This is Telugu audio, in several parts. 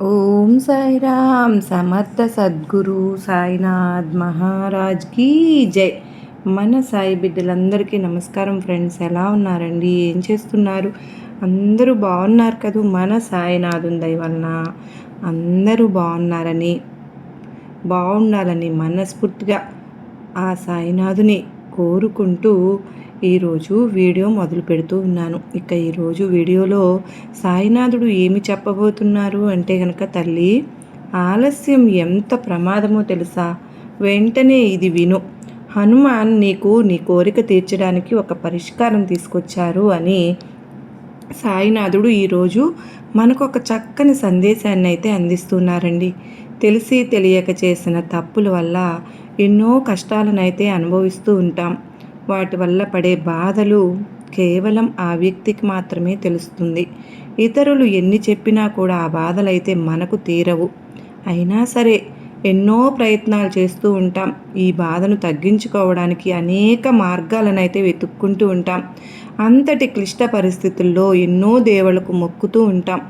ఓం సాయిరామ్ సమర్థ సద్గురు సాయినాథ్ మహారాజ్ కీ జై. మన సాయి బిడ్డలందరికీ నమస్కారం ఫ్రెండ్స్ ఎలా ఉన్నారండి? ఏం చేస్తున్నారు? అందరూ బాగున్నారు కదూ? మన సాయినాథం వలన అందరూ బాగున్నారని బాగుండాలని మనస్ఫూర్తిగా ఆ సాయినాథుని కోరుకుంటూ ఈరోజు వీడియో మొదలు పెడుతూ ఉన్నాను. ఇక ఈరోజు వీడియోలో సాయినాథుడు ఏమి చెప్పబోతున్నారు అంటే కనుక తల్లి ఆలస్యం ఎంత ప్రమాదమో తెలుసా? వెంటనే ఇది విను. హనుమాన్ నీకు నీ కోరిక తీర్చడానికి ఒక పరిష్కారం తీసుకొచ్చారు అని సాయినాథుడు ఈరోజు మనకు ఒక చక్కని సందేశాన్ని అయితే అందిస్తున్నారండి. తెలిసి తెలియక చేసిన తప్పుల వల్ల ఎన్నో కష్టాలనైతే అనుభవిస్తూ ఉంటాం. వాటి వల్ల పడే బాధలు కేవలం ఆ వ్యక్తికి మాత్రమే తెలుస్తుంది. ఇతరులు ఎన్ని చెప్పినా కూడా ఆ బాధలైతే మనకు తీరవు. అయినా సరే ఎన్నో ప్రయత్నాలు చేస్తూ ఉంటాం. ఈ బాధను తగ్గించుకోవడానికి అనేక మార్గాలనైతే వెతుక్కుంటూ ఉంటాం. అంతటి క్లిష్ట పరిస్థితుల్లో ఎన్నో దేవులకు మొక్కుతూ ఉంటాం.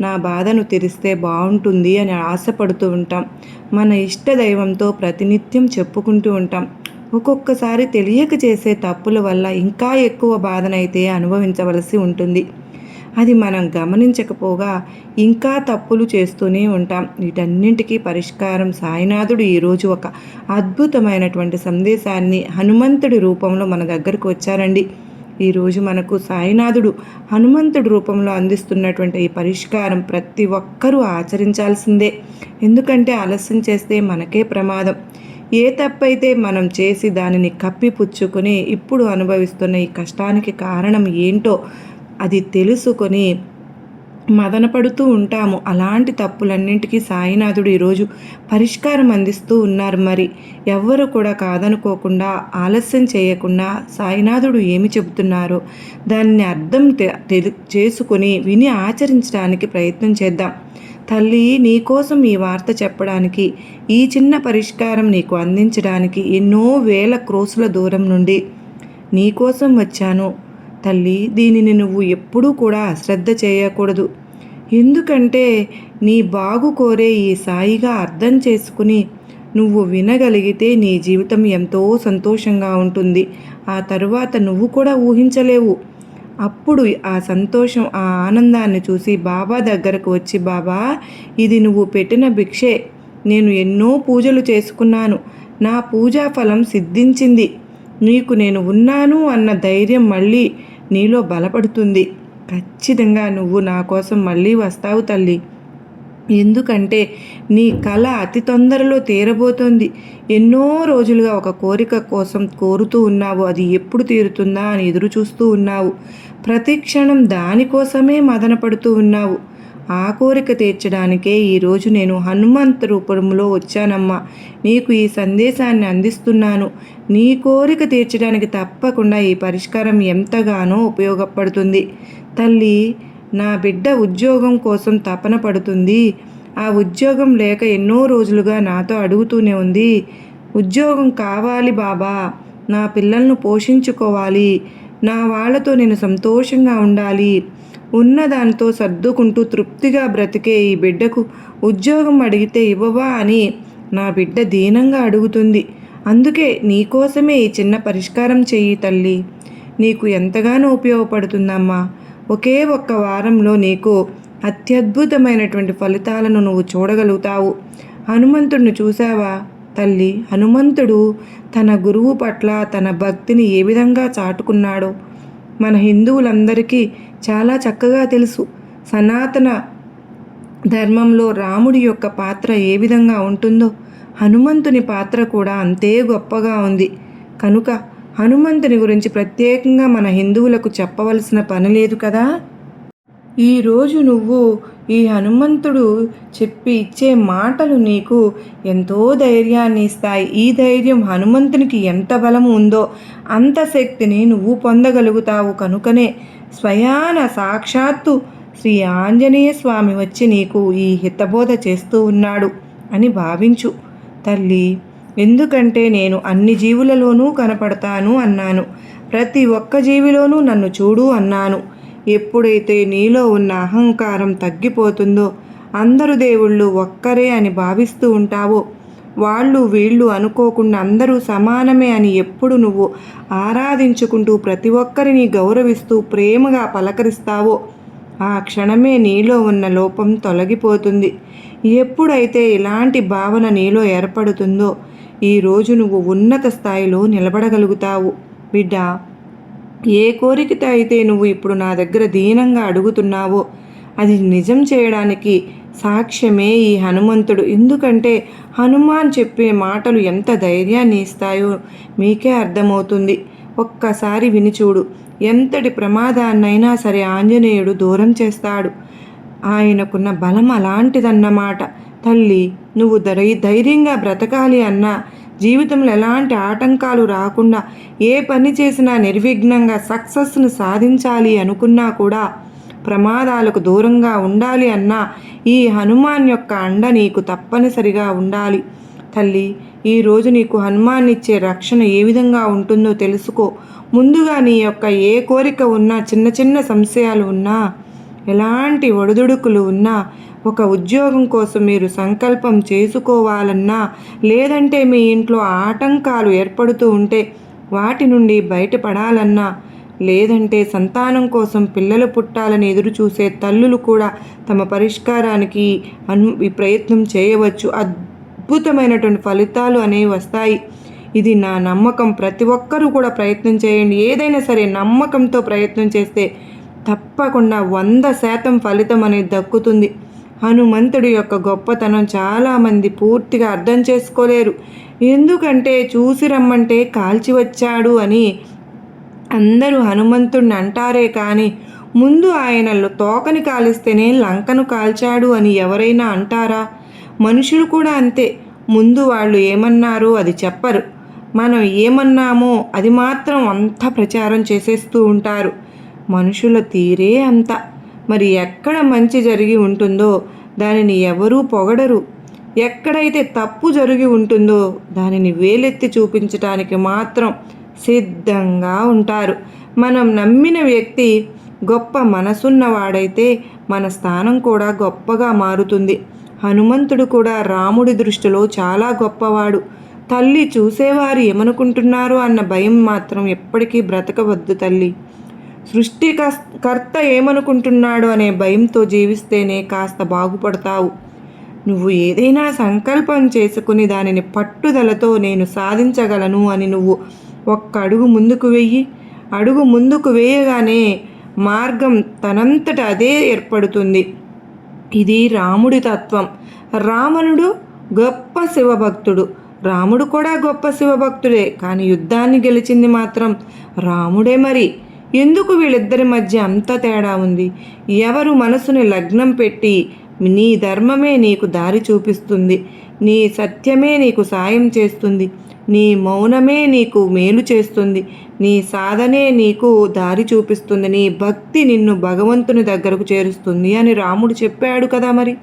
నా బాధను తెరిస్తే బాగుంటుంది అని ఆశపడుతూ ఉంటాం. మన ఇష్ట దైవంతో ప్రతినిత్యం చెప్పుకుంటూ ఉంటాం. ఒక్కొక్కసారి తెలియక చేసే తప్పుల వల్ల ఇంకా ఎక్కువ బాధనైతే అనుభవించవలసి ఉంటుంది. అది మనం గమనించకపోగా ఇంకా తప్పులు చేస్తూనే ఉంటాం. వీటన్నింటికీ పరిష్కారం సాయినాథుడు ఈరోజు ఒక అద్భుతమైనటువంటి సందేశాన్ని హనుమంతుడి రూపంలో మన దగ్గరకు వచ్చారండి. ఈరోజు మనకు సాయినాథుడు హనుమంతుడి రూపంలో అందిస్తున్నటువంటి ఈ పరిష్కారం ప్రతి ఒక్కరూ ఆచరించాల్సిందే. ఎందుకంటే ఆలస్యం చేస్తే మనకే ప్రమాదం. ఏ తప్పైతే మనం చేసి దానిని కప్పిపుచ్చుకొని ఇప్పుడు అనుభవిస్తున్న ఈ కష్టానికి కారణం ఏంటో అది తెలుసుకొని మదనపడుతూ ఉంటాము. అలాంటి తప్పులన్నింటికీ సాయినాథుడు ఈరోజు పరిష్కారం అందిస్తూ ఉన్నారు మరి. ఎవ్వరు కూడా కాదనుకోకుండా ఆలస్యం చేయకుండా సాయినాథుడు ఏమి చెబుతున్నారో దాన్ని అర్థం చేసుకొని విని ఆచరించడానికి ప్రయత్నం చేద్దాం. తల్లి నీకోసం ఈ వార్త చెప్పడానికి ఈ చిన్న పరిష్కారం నీకు అందించడానికి ఎన్నో వేల క్రోసుల దూరం నుండి నీకోసం వచ్చాను. తల్లి దీనిని నువ్వు ఎప్పుడూ కూడా శ్రద్ధ చేయకూడదు. ఎందుకంటే నీ బాగు కోరే ఈ సాయిగా అర్థం చేసుకుని నువ్వు వినగలిగితే నీ జీవితం ఎంతో సంతోషంగా ఉంటుంది. ఆ తరువాత నువ్వు కూడా ఊహించలేవు. అప్పుడు ఆ సంతోషం ఆ ఆనందాన్ని చూసి బాబా దగ్గరకు వచ్చి బాబా ఇది నువ్వు పెట్టిన భిక్షే. నేను ఎన్నో పూజలు చేసుకున్నాను. నా పూజా ఫలం సిద్ధించింది. నీకు నేను ఉన్నాను అన్న ధైర్యం మళ్ళీ నీలో బలపడుతుంది. ఖచ్చితంగా నువ్వు నా కోసం మళ్ళీ వస్తావు తల్లి. ఎందుకంటే నీ కళ అతి తొందరలో తీరబోతోంది. ఎన్నో రోజులుగా ఒక కోరిక కోసం కోరుతూ ఉన్నావు. అది ఎప్పుడు తీరుతుందా అని ఎదురు చూస్తూ ఉన్నావు. ప్రతి క్షణం దానికోసమే మదనపడుతూ ఉన్నావు. ఆ కోరిక తీర్చడానికే ఈరోజు నేను హనుమంత్ రూపంలో వచ్చానమ్మా. నీకు ఈ సందేశాన్ని అందిస్తున్నాను. నీ కోరిక తీర్చడానికి తప్పకుండా ఈ పరిష్కారం ఎంతగానో ఉపయోగపడుతుంది. తల్లి నా బిడ్డ ఉద్యోగం కోసం తపన పడుతుంది. ఆ ఉద్యోగం లేక ఎన్నో రోజులుగా నాతో అడుగుతూనే ఉంది. ఉద్యోగం కావాలి బాబా. నా పిల్లలను పోషించుకోవాలి. నా వాళ్ళతో నేను సంతోషంగా ఉండాలి. ఉన్నదానితో సర్దుకుంటూ తృప్తిగా బ్రతికే ఈ బిడ్డకు ఉద్యోగం అడిగితే ఇవ్వవా అని నా బిడ్డ దీనంగా అడుగుతుంది. అందుకే నీకోసమే ఈ చిన్న పరిష్కారం చెయ్యి తల్లి. నీకు ఎంతగానో ఉపయోగపడుతుందమ్మా. ఒకే ఒక్క వారంలో నీకు అత్యద్భుతమైనటువంటి ఫలితాలను నువ్వు చూడగలుగుతావు. హనుమంతుడిని చూసావా తల్లి హనుమంతుడు తన గురువు పట్ల తన భక్తిని ఏ విధంగా చాటుకున్నాడో మన హిందువులందరికీ చాలా చక్కగా తెలుసు. సనాతన ధర్మంలో రాముడి యొక్క పాత్ర ఏ విధంగా ఉంటుందో హనుమంతుని పాత్ర కూడా అంతే గొప్పగా ఉంది. కనుక హనుమంతుని గురించి ప్రత్యేకంగా మన హిందువులకు చెప్పవలసిన పని లేదు కదా? ఈరోజు నువ్వు ఈ హనుమంతుడు చెప్పి ఇచ్చే మాటలు నీకు ఎంతో ధైర్యాన్ని ఇస్తాయి. ఈ ధైర్యం హనుమంతునికి ఎంత బలం ఉందో అంత శక్తిని నువ్వు పొందగలుగుతావు కనుకనే స్వయాన సాక్షాత్తు శ్రీ ఆంజనేయ స్వామి వచ్చి నీకు ఈ హితబోధ చేస్తూ ఉన్నాడు అని భావించు. తల్లి ఎందుకంటే నేను అన్ని జీవులలోనూ కనపడతాను అన్నాను. ప్రతి ఒక్క జీవిలోనూ నన్ను చూడు అన్నాను. ఎప్పుడైతే నీలో ఉన్న అహంకారం తగ్గిపోతుందో అందరు దేవుళ్ళు ఒక్కరే అని భావిస్తూ ఉంటావో వాళ్ళు వీళ్ళు అనుకోకుండా అందరూ సమానమే అని ఎప్పుడు నువ్వు ఆరాధించుకుంటూ ప్రతి ఒక్కరిని గౌరవిస్తూ ప్రేమగా పలకరిస్తావో ఆ క్షణమే నీలో ఉన్న లోపం తొలగిపోతుంది. ఎప్పుడైతే ఇలాంటి భావన నీలో ఏర్పడుతుందో ఈరోజు నువ్వు ఉన్నత స్థాయిలో నిలబడగలుగుతావు. బిడ్డ ఏ కోరికతో అయితే నువ్వు ఇప్పుడు నా దగ్గర దీనంగా అడుగుతున్నావో అది నిజం చేయడానికి సాక్ష్యమే ఈ హనుమంతుడు. ఎందుకంటే హనుమాన్ చెప్పే మాటలు ఎంత ధైర్యాన్ని ఇస్తాయో మీకే అర్థమవుతుంది. ఒక్కసారి వినిచూడు ఎంతటి ప్రమాదాన్నైనా సరే ఆంజనేయుడు దూరం చేస్తాడు. ఆయనకున్న బలం అలాంటిదన్నమాట. తల్లి నువ్వు ధై ధైర్యంగా బ్రతకాలి అన్నా జీవితంలో ఎలాంటి ఆటంకాలు రాకుండా ఏ పని చేసినా నిర్విఘ్నంగా సక్సెస్ను సాధించాలి అనుకున్నా కూడా ప్రమాదాలకు దూరంగా ఉండాలి అన్నా ఈ హనుమాన్ యొక్క అండ నీకు తప్పనిసరిగా ఉండాలి. తల్లి ఈరోజు నీకు హనుమాన్ ఇచ్చే రక్షణ ఏ విధంగా ఉంటుందో తెలుసుకో. ముందుగా నీ యొక్క ఏ కోరిక ఉన్నా చిన్న చిన్న సంశయాలు ఉన్నా ఎలాంటి ఒడిదుడుకులు ఉన్నా ఒక ఉద్యోగం కోసం మీరు సంకల్పం చేసుకోవాలన్నా లేదంటే మీ ఇంట్లో ఆటంకాలు ఏర్పడుతూ ఉంటే వాటి నుండి బయటపడాలన్నా లేదంటే సంతానం కోసం పిల్లలు పుట్టాలని ఎదురు చూసే తల్లులు కూడా తమ పరిష్కారానికి అను ప్రయత్నం చేయవచ్చు. అద్భుతమైనటువంటి ఫలితాలు అనేవి వస్తాయి. ఇది నా నమ్మకం. ప్రతి ఒక్కరూ కూడా ప్రయత్నం చేయండి. ఏదైనా సరే నమ్మకంతో ప్రయత్నం చేస్తే తప్పకుండా వంద శాతం ఫలితం అనేది దక్కుతుంది. హనుమంతుడి యొక్క గొప్పతనం చాలామంది పూర్తిగా అర్థం చేసుకోలేరు. ఎందుకంటే చూసి రమ్మంటే కాల్చి వచ్చాడు అని అందరూ హనుమంతుడిని అంటారే కానీ ముందు ఆయన తోకని కాలిస్తేనే లంకను కాల్చాడు అని ఎవరైనా అంటారా? మనుషులు కూడా అంతే. ముందు వాళ్ళు ఏమన్నారో అది చెప్పరు. మనం ఏమన్నామో అది మాత్రం అంతా ప్రచారం చేసేస్తూ ఉంటారు. మనుషుల తీరే అంత. మరి ఎక్కడ మంచి జరిగి ఉంటుందో దానిని ఎవరూ పొగడరు. ఎక్కడైతే తప్పు జరిగి ఉంటుందో దానిని వేలెత్తి చూపించటానికి మాత్రం సిద్ధంగా ఉంటారు. మనం నమ్మిన వ్యక్తి గొప్ప మనసున్నవాడైతే మన స్థానం కూడా గొప్పగా మారుతుంది. హనుమంతుడు కూడా రాముడి దృష్టిలో చాలా గొప్పవాడు. తల్లి చూసేవారు ఏమనుకుంటున్నారు అన్న భయం మాత్రం ఎప్పటికీ బ్రతకవద్దు తల్లి. సృష్టికర్త ఏమనుకుంటున్నాడు అనే భయంతో జీవిస్తేనే కాస్త బాగుపడతావు. నువ్వు ఏదైనా సంకల్పం చేసుకుని దానిని పట్టుదలతో నేను సాధించగలను అని నువ్వు ఒక్క అడుగు ముందుకు వెయ్యి. అడుగు ముందుకు వేయగానే మార్గం తనంతట అదే ఏర్పడుతుంది. ఇది రాముడి తత్వం. రావణుడు గొప్ప శివభక్తుడు. రాముడు కూడా గొప్ప శివభక్తుడే కానీ యుద్ధాన్ని గెలిచింది మాత్రం రాముడే మరి. ఎందుకు వీళ్ళిద్దరి మధ్య అంత తేడా ఉంది? ఎవరు మనసుని లగ్నం పెట్టి నీ ధర్మమే నీకు దారి చూపిస్తుంది నీ సత్యమే నీకు సాయం చేస్తుంది నీ మౌనమే నీకు మేలు చేస్తుంది నీ సాధనే నీకు దారి చూపిస్తుంది నీ భక్తి నిన్ను భగవంతుని దగ్గరకు చేరుస్తుంది అని రాముడు చెప్పాడు కదా మరి.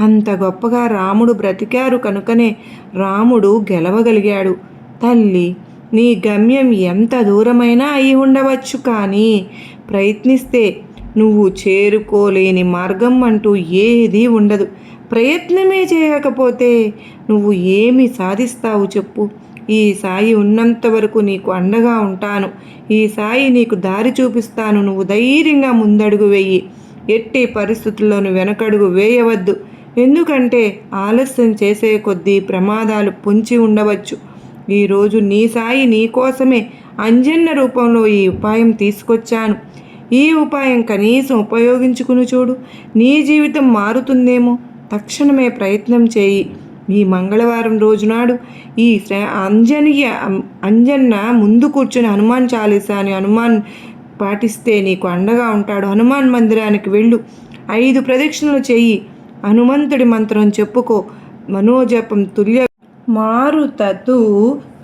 అంత గొప్పగా రాముడు బ్రతికారు కనుకనే రాముడు గెలవగలిగాడు. తల్లి నీ గమ్యం ఎంత దూరమైనా అయి ఉండవచ్చు కానీ ప్రయత్నిస్తే నువ్వు చేరుకోలేని మార్గం అంటూ ఏదీ ఉండదు. ప్రయత్నమే చేయకపోతే నువ్వు ఏమి సాధిస్తావు చెప్పు. ఈ సాయి ఉన్నంత వరకు నీకు అండగా ఉంటాను. ఈ సాయి నీకు దారి చూపిస్తాను. నువ్వు ధైర్యంగా ముందడుగు వేయి. ఎట్టి పరిస్థితుల్లోనూ వెనకడుగు వేయవద్దు. ఎందుకంటే ఆలస్యం చేసే కొద్దీ ప్రమాదాలు పొంచి ఉండవచ్చు. ఈరోజు నీ సాయి నీ కోసమే అంజన్న రూపంలో ఈ ఉపాయం తీసుకొచ్చాను. ఈ ఉపాయం కనీసం ఉపయోగించుకుని చూడు. నీ జీవితం మారుతుందేమో. తక్షణమే ప్రయత్నం చేయి. ఈ మంగళవారం రోజునాడు ఈ అంజనీయ అంజన్న ముందు కూర్చొని హనుమాన్ చాలీసా అని హనుమాన్ పాటిస్తే నీకు అండగా ఉంటాడు. హనుమాన్ మందిరానికి వెళ్ళు. ఐదు ప్రదక్షిణలు చెయ్యి హనుమంతుడి మంత్రం చెప్పుకో. మనోజపం తుల్య మారుతతు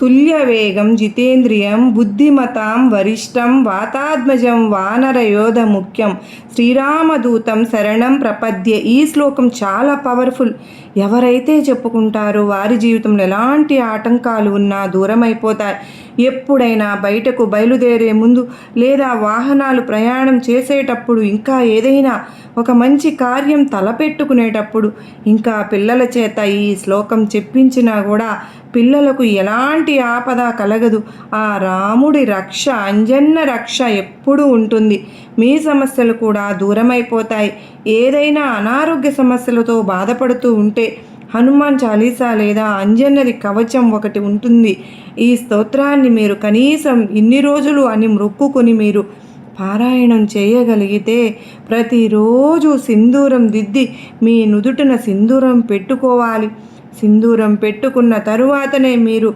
తుల్యవేగం జితేంద్రియం బుద్ధిమతాం వరిష్టం వాతాత్మజం వానరయోధ ముఖ్యం. శ్రీరామదూతం శరణం ప్రపద్య. ఈ శ్లోకం చాలా పవర్ఫుల్. ఎవరైతే చెప్పుకుంటారో వారి జీవితంలో ఎలాంటి ఆటంకాలు ఉన్నా దూరమైపోతాయి. ఎప్పుడైనా బయటకు బయలుదేరే ముందు లేదా వాహనాలు ప్రయాణం చేసేటప్పుడు ఇంకా ఏదైనా ఒక మంచి కార్యం తలపెట్టుకునేటప్పుడు ఇంకా పిల్లల చేత ఈ శ్లోకం చెప్పించినా కూడా పిల్లలకు ఎలాంటి ఆపద కలగదు. ఆ రాముడి రక్ష అంజన్న రక్ష ఎప్పుడూ ఉంటుంది. మీ సమస్యలు కూడా దూరమైపోతాయి. ఏదైనా అనారోగ్య సమస్యలతో బాధపడుతూ ఉంటే హనుమాన్ చాలీసా లేదా అంజన్నది కవచం ఒకటి ఉంటుంది. ఈ స్తోత్రాన్ని మీరు కనీసం ఇన్ని రోజులు అని మొక్కుకొని మీరు పారాయణం చేయగలిగితే ప్రతిరోజు సింధూరం దిద్ది మీ నుదుటిన సింధూరం పెట్టుకోవాలి. సింధూరం పెట్టుకున్న తరువాతనే మీరు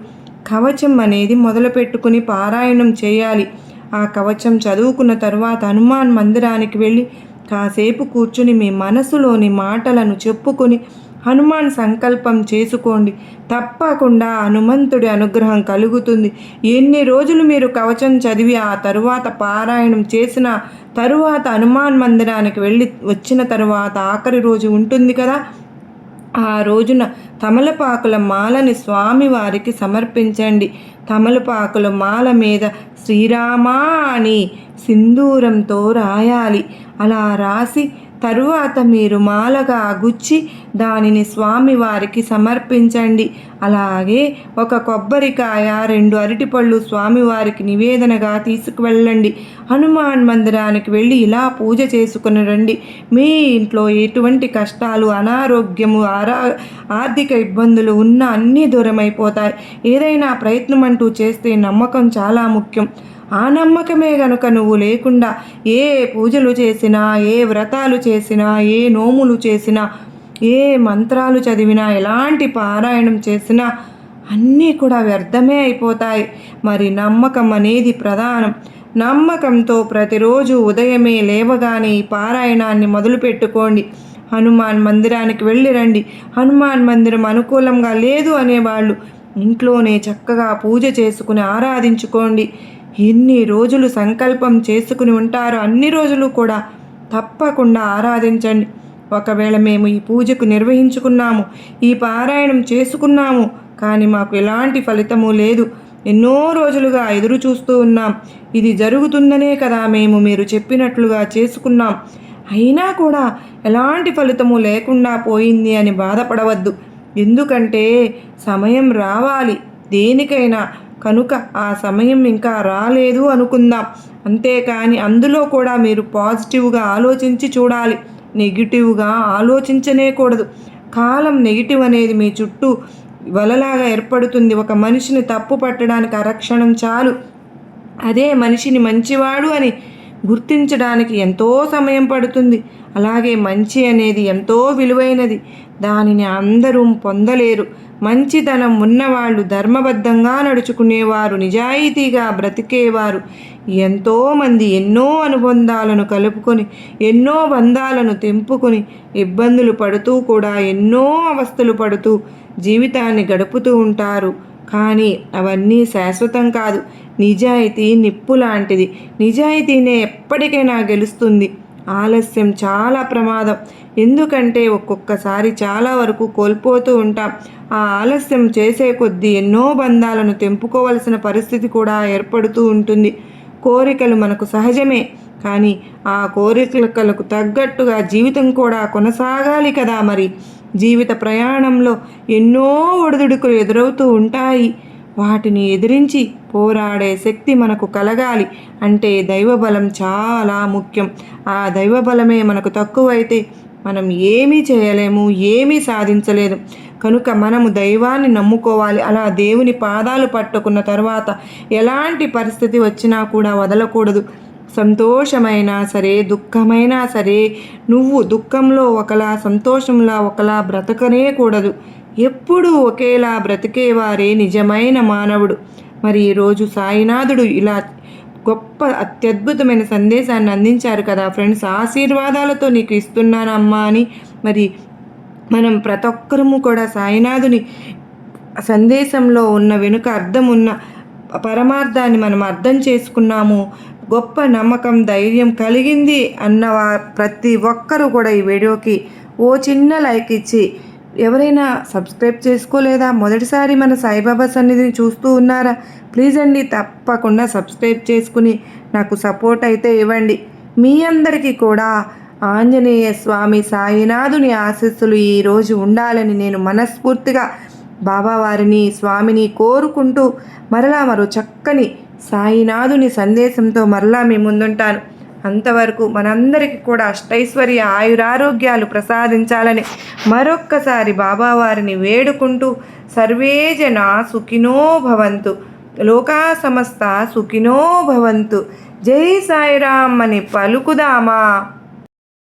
కవచం అనేది మొదలుపెట్టుకుని పారాయణం చేయాలి. ఆ కవచం చదువుకున్న తరువాత హనుమాన్ మందిరానికి వెళ్ళి కాసేపు కూర్చుని మీ మనసులోని మాటలను చెప్పుకొని హనుమాన్ సంకల్పం చేసుకోండి. తప్పకుండా హనుమంతుడి అనుగ్రహం కలుగుతుంది. ఎన్ని రోజులు మీరు కవచం చదివి ఆ తరువాత పారాయణం చేసిన తరువాత హనుమాన్ మందిరానికి వెళ్ళి వచ్చిన తరువాత ఆఖరి రోజు ఉంటుంది కదా? ఆ రోజున తమలపాకుల మాలని స్వామివారికి సమర్పించండి. తమలపాకుల మాల మీద శ్రీరామా అని సింధూరంతో రాయాలి. అలా రాసి తరువాత మీరు మాలగా గుచ్చి దానిని స్వామివారికి సమర్పించండి. అలాగే ఒక కొబ్బరికాయ రెండు అరటిపళ్ళు స్వామివారికి నివేదనగా తీసుకువెళ్ళండి. హనుమాన్ మందిరానికి వెళ్ళి ఇలా పూజ చేసుకుని రండి. మీ ఇంట్లో ఎటువంటి కష్టాలు అనారోగ్యము ఆరా ఆర్థిక ఇబ్బందులు ఉన్న అన్నీ దూరమైపోతాయి. ఏదైనా ప్రయత్నం అంటూ చేస్తే నమ్మకం చాలా ముఖ్యం. ఆ నమ్మకమే గనుక నువ్వు లేకుండా ఏ పూజలు చేసినా ఏ వ్రతాలు చేసినా ఏ నోములు చేసినా ఏ మంత్రాలు చదివినా ఎలాంటి పారాయణం చేసినా అన్నీ కూడా వ్యర్థమే అయిపోతాయి. మరి నమ్మకం అనేది ప్రధానం. నమ్మకంతో ప్రతిరోజు ఉదయమే లేవగానే ఈ పారాయణాన్ని మొదలుపెట్టుకోండి హనుమాన్ మందిరానికి వెళ్ళి రండి. హనుమాన్ మందిరం అనుకూలంగా లేదు అనేవాళ్ళు ఇంట్లోనే చక్కగా పూజ చేసుకుని ఆరాధించుకోండి. ఎన్ని రోజులు సంకల్పం చేసుకుని ఉంటారో అన్ని రోజులు కూడా తప్పకుండా ఆరాధించండి. ఒకవేళ మేము ఈ పూజకు నిర్వహించుకున్నాము ఈ పారాయణం చేసుకున్నాము కానీ మాకు ఎలాంటి ఫలితము లేదు. ఎన్నో రోజులుగా ఎదురు చూస్తూ ఉన్నాం. ఇది జరుగుతుందనే కదా మేము మీరు చెప్పినట్లుగా చేసుకున్నాం. అయినా కూడా ఎలాంటి ఫలితము లేకుండా పోయింది అని బాధపడవద్దు. ఎందుకంటే సమయం రావాలి. దేనికైనా కనుక ఆ సమయం ఇంకా రాలేదు అనుకుందాం. అంతేకాని అందులో కూడా మీరు పాజిటివ్గా ఆలోచించి చూడాలి. నెగిటివ్గా ఆలోచించనే కూడదు కాలం నెగిటివ్ అనేది మీ చుట్టూ వలలాగా ఏర్పడుతుంది. ఒక మనిషిని తప్పు పట్టడానికి అరక్షణం చాలు. అదే మనిషిని మంచివాడు అని గుర్తించడానికి ఎంతో సమయం పడుతుంది. అలాగే మంచి అనేది ఎంతో విలువైనది. దానిని అందరూ పొందలేరు. మంచితనం ఉన్నవాళ్ళు ధర్మబద్ధంగా నడుచుకునేవారు. నిజాయితీగా బ్రతికేవారు. ఎంతోమంది ఎన్నో అనుబంధాలను కలుపుకొని ఎన్నో బంధాలను తెంపుకొని ఇబ్బందులు పడుతూ కూడా ఎన్నో అవస్థలు పడుతూ జీవితాన్ని గడుపుతూ ఉంటారు. కానీ అవన్నీ శాశ్వతం కాదు. నిజాయితీ నిప్పు లాంటిది. నిజాయితీనే ఎప్పటికైనా గెలుస్తుంది. ఆలస్యం చాలా ప్రమాదం. ఎందుకంటే ఒక్కొక్కసారి చాలా వరకు కోల్పోతూ ఉంటాం. ఆ ఆలస్యం చేసే కొద్దీ ఎన్నో బంధాలను తెంపుకోవలసిన పరిస్థితి కూడా ఏర్పడుతూ ఉంటుంది. కోరికలు మనకు సహజమే. కానీ ఆ కోరికలకు తగ్గట్టుగా జీవితం కూడా కొనసాగాలి కదా మరి. జీవిత ప్రయాణంలో ఎన్నో ఒడిదుడుకులు ఎదురవుతూ ఉంటాయి. వాటిని ఎదిరించి పోరాడే శక్తి మనకు కలగాలి. అంటే దైవబలం చాలా ముఖ్యం. ఆ దైవబలమే మనకు తక్కువైతే మనం ఏమీ చేయలేము ఏమీ సాధించలేదు కనుక మనము దైవాన్ని నమ్ముకోవాలి. అలా దేవుని పాదాలు పట్టుకున్న తర్వాత ఎలాంటి పరిస్థితి వచ్చినా కూడా వదలకూడదు. సంతోషమైనా సరే దుఃఖమైనా సరే నువ్వు దుఃఖంలో ఒకలా సంతోషంలో ఒకలా బ్రతకనే కూడదు ఎప్పుడూ ఒకేలా బ్రతికేవారే నిజమైన మానవుడు. మరి ఈరోజు సాయినాథుడు ఇలా గొప్ప అత్యద్భుతమైన సందేశాన్ని అందించారు కదా ఫ్రెండ్స్. ఆశీర్వాదాలతో నీకు ఇస్తున్నానమ్మా అని మరి మనం ప్రతి ఒక్కరము కూడా సాయినాథుని సందేశంలో ఉన్న వెనుక అర్థం ఉన్న పరమార్థాన్ని మనం అర్థం చేసుకున్నాము. గొప్ప నమ్మకం ధైర్యం కలిగింది అన్న ప్రతి ఒక్కరూ కూడా ఈ వీడియోకి ఓ చిన్న లైక్ ఇచ్చి ఎవరైనా సబ్స్క్రైబ్ చేసుకోలేదా? మొదటిసారి మన సాయిబాబా సన్నిధిని చూస్తూ ఉన్నారా? ప్లీజ్ అండి తప్పకుండా సబ్స్క్రైబ్ చేసుకుని నాకు సపోర్ట్ అయితే ఇవ్వండి. మీ అందరికీ కూడా ఆంజనేయ స్వామి సాయినాథుని ఆశస్సులు ఈరోజు ఉండాలని నేను మనస్ఫూర్తిగా బాబావారిని స్వామిని కోరుకుంటూ మరలా మరో చక్కని సాయినాథుని సందేశంతో మరలా మీ ముందుంటాను. అంతవరకు మనందరికీ కూడా అష్టైశ్వర్య ఆయురారోగ్యాలు ప్రసాదించాలని మరొక్కసారి బాబావారిని వేడుకుంటూ సర్వే జన సుఖినో భవంతు లోకా సమస్త సుఖినో భవంతు. జై సాయిరామ్ అని పలుకుదామా?